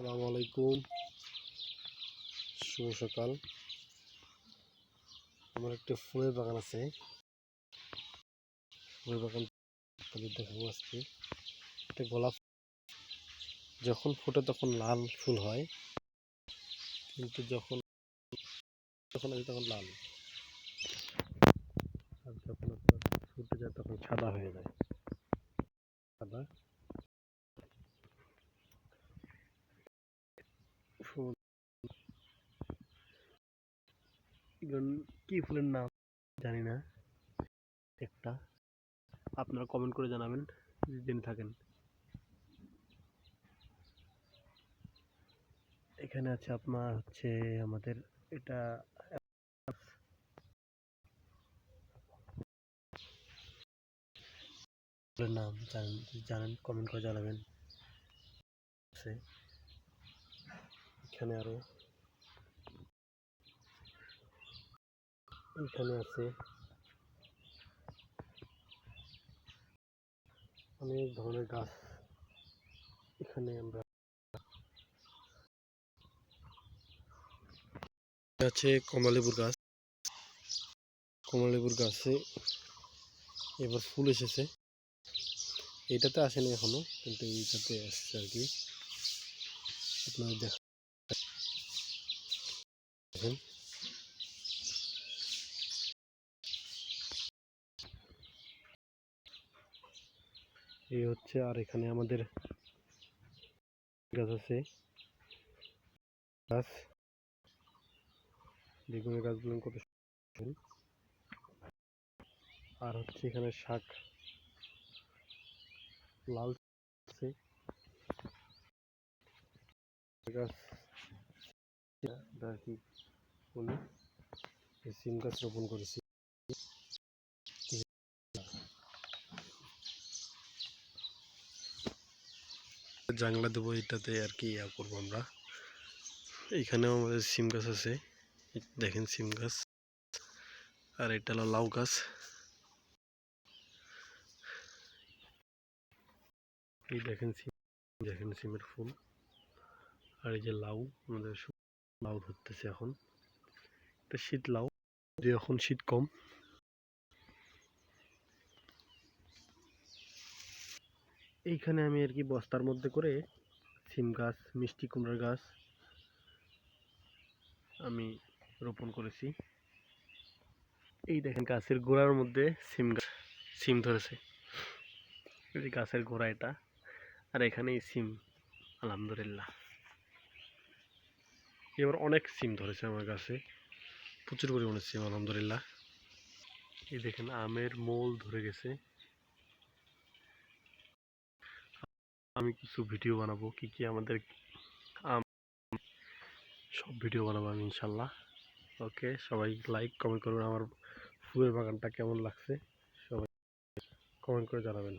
আসসালামু আলাইকুম। শুভ সকাল। আমার একটা ফুলের বাগান আছে। ফুলের বাগান আপনাদের দেখাবো আজকে। একটা গোলাপ যখন ফোটে তখন লাল ফুল হয়। কিন্তু যখন যখন আছে তখন লাল। আর যখন ফুটে যায় তখন সাদা হয়ে যায়। সাদা ফুল এগুলো কি ফুলের নাম জানি না। একটা। আপনারা কমেন্ট করে জানাবেন জেনে থাকেন। এখানে আছে আপনার হচ্ছে আমাদের এটা নাম জানেন জানেন কমেন্ট করে জানাবেন। এখানে আরও এখানে আছে। অনেক ধরনের গাছ এখানে আমরা আছে কমলালেবুর গাছ। কমলালেবুর গাছে এবার ফুল এসেছে। এটাতে আসেনি এখনও, কিন্তু এইটাতে আসছে আর কি। আপনারা দেখেন। এই হচ্ছে আর এখানে আমাদের গাছ আছে। গাছ। বেগুনের গাছগুলো কত আর হচ্ছে এখানে শাক। লাল আছে। গাছ। আর কি বলি? সিম গাছ রোপণ করেছি। জাংলা দেবো, এটাতে আর কি ইয়া করব আমরা। এইখানেও আমাদের সিম গাছ আছে। দেখেন সিম গাছ। আর এটা হলো লাউ গাছ। এই দেখেন সিম, দেখেন সিমের ফুল। আর এই যে লাউ, আমাদের লাউ ধরতেছে এখন। এটা শীত লাউ এখন শীত কম। এইখানে আমি আর কি বস্তার মধ্যে করে সিম গাছ, মিষ্টি কুমড়ার গাছ আমি রোপণ করেছি। এই দেখেন গাছের গোড়ার মধ্যে সিম গাছ, সিম ধরেছে। এই গাছের গোড়া এটা। আর এখানেই সিম, আলহামদুলিল্লাহ। এবার অনেক সিম ধরেছে আমার গাছে। প্রচুর পরিমাণে সিম, আলহামদুলিল্লাহ। এই দেখেন আমের মোল ধরে গেছে। আমি কিছু ভিডিও বানাবো, কি কি আমাদের আম, সব ভিডিও বানাবো আমি, ইনশাল্লাহ। ওকে, সবাই লাইক কমেন্ট করবেন আমার ফুলের বাগানটা কেমন লাগছে, সবাই কমেন্ট করে জানাবেন।